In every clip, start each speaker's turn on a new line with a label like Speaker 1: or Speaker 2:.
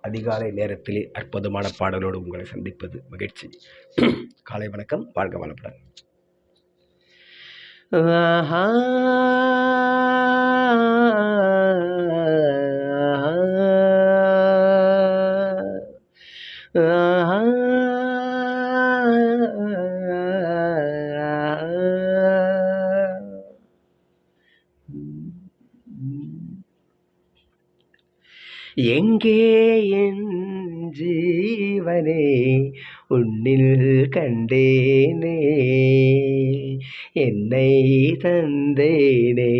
Speaker 1: அதிகாலை நேரத்திலே அற்புதமான பாடலோடு உங்களை சந்திப்பது மகிழ்ச்சி. காலை வணக்கம். வாழ்க வளமுடன்.
Speaker 2: ஆஹா. எங்கே என் ஜீவனே உன்னில் கண்டேனே என்னை தந்தேனே.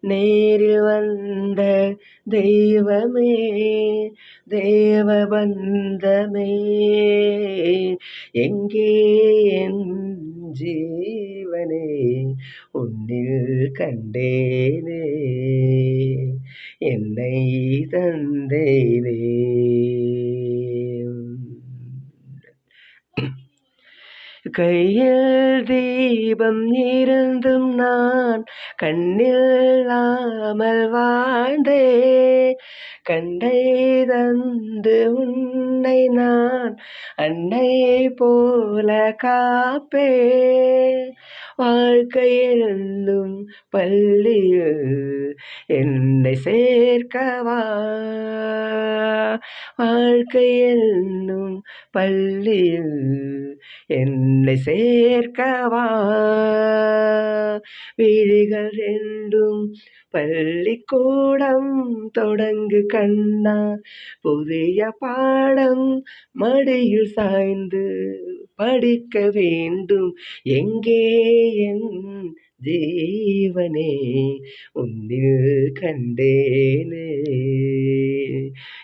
Speaker 2: நேரில் வந்த தெய்வமே தேவ பந்தமே எங்கே என் ஜீவனே உன்னில் கண்டேனே. என்னை தந்தைவே கையில் தீபம் இருந்தும் நான் கண்ணில்லாமல் வாழ்ந்தே கண்டை தந்து உன்னை நான் அன்னை போல காப்பே வாழ்க்கையிலும் பள்ளியில் என் என்னை சேர்க்கவா? வாழ்க்கை என்னும் பள்ளியில் என்னை சேர்க்கவா? விழிகள் ரெண்டும் பள்ளிக்கூடம் தொடங்கு கண்ணா. புதிய பாடம் மடியில் சாய்ந்து படிக்க வேண்டும். எங்கே என் ஜீவனே உன்னில் கண்டேனே.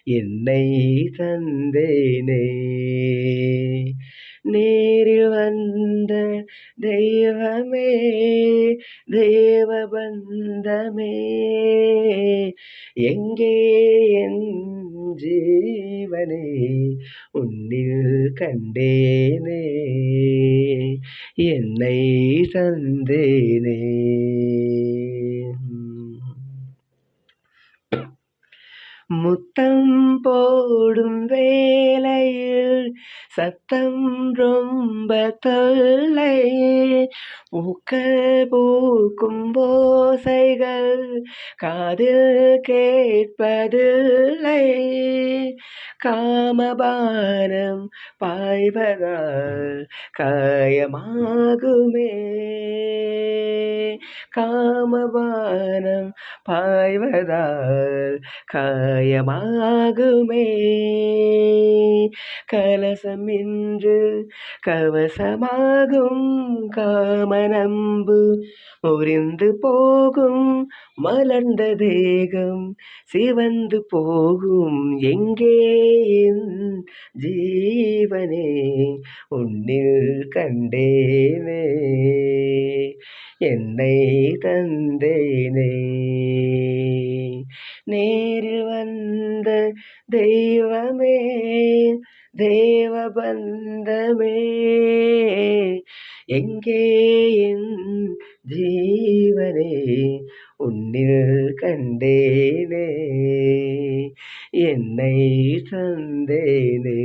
Speaker 2: என்னை தந்தேனே. நேரில் வந்த தெய்வமே தேவ பந்தமே எங்கே என் ஜீவனே உன்னில் கண்டேனே. என்னை தந்தேனே. முத்தம் போடும் வே சத்தம் ரொம்ப தொல்லை. பூக்கள் பூக்கும் போசைகள் காதில் கேட்பதில்லை. காமபானம் பாய்வதால் காயமாகுமே. காமபானம் பாய்வதால் காயமாகுமே. கலசமின்று கவசமாகும் காமனம்பு முறிந்து போகும் மலர்ந்த தேகம் சிவந்து போகும் எங்கே ஜீவனே? உன்னில் கண்டேனே என்னை தந்தேனே. நேரில் வந்த தெய்வமே தேவ பந்தமே எங்கே என் ஜீவனே உன்னில் கண்டேனே என்னை தந்தேனே.